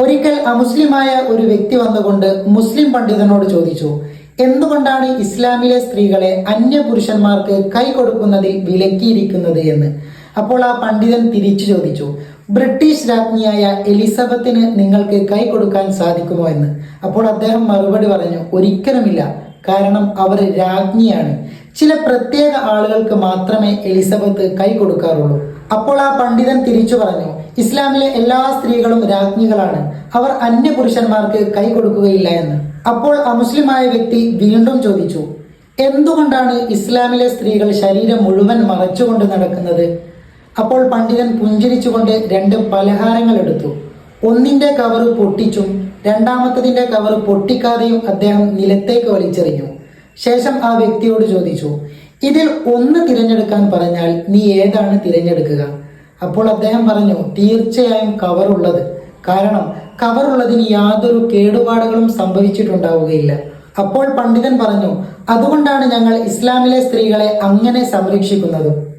ഒരിക്കൽ അമുസ്ലിമായ ഒരു വ്യക്തി വന്നുകൊണ്ട് മുസ്ലിം പണ്ഡിതനോട് ചോദിച്ചു എന്തുകൊണ്ടാണ് ഇസ്ലാമിലെ സ്ത്രീകളെ അന്യ പുരുഷന്മാർക്ക് കൈ കൊടുക്കുന്നതിൽ വിലക്കിയിരിക്കുന്നത് എന്ന്? അപ്പോൾ ആ പണ്ഡിതൻ തിരിച്ചു ചോദിച്ചു ബ്രിട്ടീഷ് രാജ്ഞിയായ എലിസബത്തിന് നിങ്ങൾക്ക് കൈ കൊടുക്കാൻ സാധിക്കുമോ എന്ന്? അപ്പോൾ അദ്ദേഹം മറുപടി പറഞ്ഞു ഒരിക്കലുമില്ല. കാരണം അവർ രാജ്ഞിയാണ്. ചില പ്രത്യേക ആളുകൾക്ക് മാത്രമേ എലിസബത്ത് കൈ കൊടുക്കാറുള്ളൂ. അപ്പോൾ ആ പണ്ഡിതൻ തിരിച്ചു പറഞ്ഞു ഇസ്ലാമിലെ എല്ലാ സ്ത്രീകളും രാജ്ഞികളാണ്. അവർ അന്യ പുരുഷന്മാർക്ക് കൈ കൊടുക്കുകയില്ല എന്ന്. അപ്പോൾ അമുസ്ലിമായ വ്യക്തി വീണ്ടും ചോദിച്ചു എന്തുകൊണ്ടാണ് ഇസ്ലാമിലെ സ്ത്രീകൾ ശരീരം മുഴുവൻ മറച്ചുകൊണ്ട് നടക്കുന്നത്? അപ്പോൾ പണ്ഡിതൻ പുഞ്ചിരിച്ചുകൊണ്ട് രണ്ട് പലഹാരങ്ങൾ എടുത്തു. ഒന്നിന്റെ കവർ പൊട്ടിച്ചും രണ്ടാമത്തതിന്റെ കവർ പൊട്ടിക്കാതെയും അദ്ദേഹം നിലത്തേക്ക് വലിച്ചെറിഞ്ഞു. ശേഷം ആ വ്യക്തിയോട് ചോദിച്ചു ഇതിൽ ഒന്ന് തിരഞ്ഞെടുക്കാൻ പറഞ്ഞാൽ നീ ഏതാണ് തിരഞ്ഞെടുക്കുക? അപ്പോൾ അദ്ദേഹം പറഞ്ഞു തീർച്ചയായും കവറുള്ളത്. കാരണം കവറുള്ളതിന് യാതൊരു കേടുപാടുകളും സംഭവിച്ചിട്ടുണ്ടാവുകയില്ല. അപ്പോൾ പണ്ഡിതൻ പറഞ്ഞു അതുകൊണ്ടാണ് ഞങ്ങൾ ഇസ്ലാമിലെ സ്ത്രീകളെ അങ്ങനെ സംരക്ഷിക്കുന്നതും.